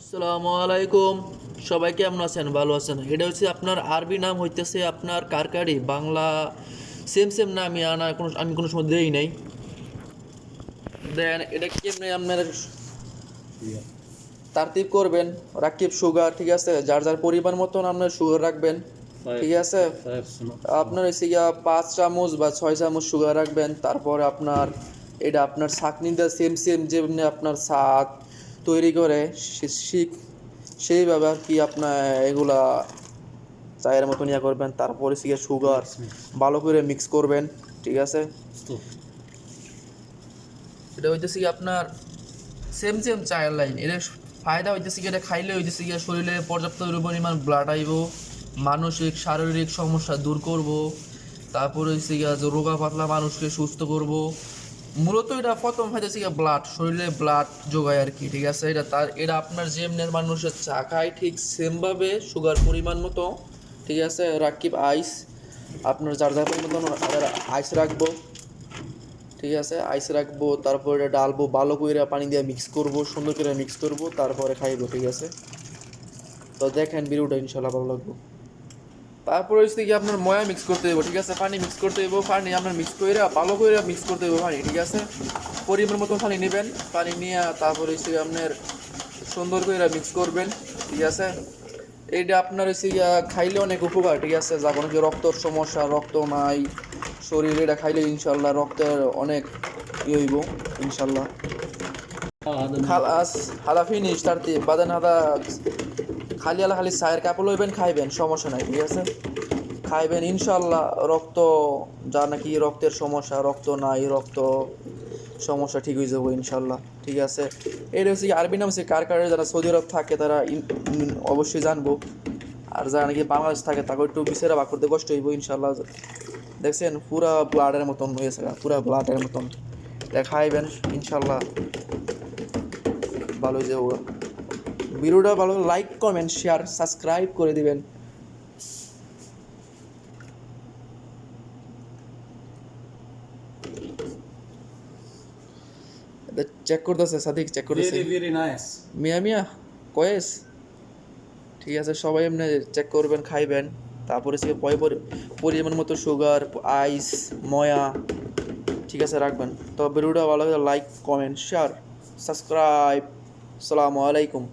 আসসালামু আলাইকুম। সবাই কেমন আছেন? ভালো আছেন? এটা হচ্ছে আপনার আরবি নাম হইতেছে আপনার কারকারি। বাংলা সেম সেম নাম আমি আনা কোনো আমি কোনো সময় দেই নাই। দেন এটা কেমনে আপনার তারতিব করবেন? রাকিব সুগার ঠিক আছে? যার যার পরিমাণ মতন আপনার সুগার রাখবেন ঠিক আছে? আপনার হচ্ছে গিয়া পাঁচ চামচ বা ছয় চামচ সুগার রাখবেন। তারপর আপনার এটা আপনার ছাকনি সেম সেম যেমনি আপনার শাক তৈরি করে শিখ সেইভাবে আর কি আপনার এগুলা চায়ের মতন ইয়া করবেন তারপরে গিয়ে সুগার ভালো করে মিক্স করবেন ঠিক আছে? এটা হইতেছে কি আপনার সেম সেম চায়ের লাইন এটা ফায়দা হইতেছে কি এটা খাইলে হইতেছে কি শরীরে পর্যাপ্ত পরিমাণ ব্লাড আইব মানসিক শারীরিক সমস্যা দূর করব তারপরে হচ্ছে গিয়া রোগা পাতলা মানুষকে সুস্থ করব মূলত এটা প্রথম ফায়দা হচ্ছে ব্লাড শরীরে ব্লাড যোগায় আর কি ঠিক আছে? এটা তার, এটা আপনার যেমনের মানুষের চা খায় ঠিক সেমভাবে সুগার পরিমাণ মতো, ঠিক আছে? রাকিব আইস আপনার যার যার মতন আইস রাখব, ঠিক আছে? আইস রাখব, তারপরে এটা ডালবো, ভালো করে পানি দিয়ে মিক্স করব, সুন্দর করে মিক্স করব, তারপরে খাইবো, ঠিক আছে? তো দেখেন ভিডিওটা ইনশাল্লাহ ভালো লাগবে। তারপরে হচ্ছে কি আপনার ময়া মিক্স করতে দেবো ঠিক আছে? পানি মিক্স করতে দেবো পানি আপনার মিক্স করে ভালো করে মিক্স করতে দেবো পানি, ঠিক আছে? পরিমাণ মতো পানি নেবেন, পানি নিয়ে তারপরে হচ্ছে আপনার সুন্দর করে মিক্স করবেন, ঠিক আছে? এইটা আপনার হচ্ছে খাইলে অনেক উপকার, ঠিক আছে? যা কোনো কি রক্তর সমস্যা, রক্ত নাই, শরীর, এটা খাইলে ইনশাল্লাহ রক্তের অনেক ই হইব, ইনশাল্লাহ। খালাস হাদা ফিনিশ তার বাদান হাদা খালি আলা খালি চায়ের কাপড় লইবেন, খাইবেন, সমস্যা নাই, ঠিক আছে? খাইবেন ইনশাল্লাহ রক্ত, যা নাকি রক্তের সমস্যা, রক্ত নাই, রক্ত সমস্যা ঠিক হয়ে যাব ইনশাল্লাহ ঠিক আছে? এটা হচ্ছে আরবি নাম হচ্ছে কার কার যারা সৌদি আরব থাকে, তারা অবশ্যই জানব। আর যারা নাকি বাংলাদেশ থাকে, তাকে একটু বিচারে বা করতে কষ্ট হইব ইনশাল্লাহ দেখছেন, পুরা ব্লাডের মতন হয়েছে পুরা ব্লাডের মতন। এটা খাইবেন ইনশাল্লাহ ভালো হয়ে যাব ভিডিওটা ভালো লাইক কমেন্ট শেয়ার সাবস্ক্রাইব করে দিবেন। চেক করতেছে সাদিক চেক করতেছে. মিয়া মিয়া কয়েস? ঠিক আছে সবাই এমনি চেক করবেন খাইবেন। তারপরে সে পয় পরি- পরিমাণ মতো সুগার আইস ময়া ঠিক আছে রাখবেন। তো ভিডিওটা ভালো লাগলে লাইক কমেন্ট শেয়ার সাবস্ক্রাইব আসসালামু আলাইকুম।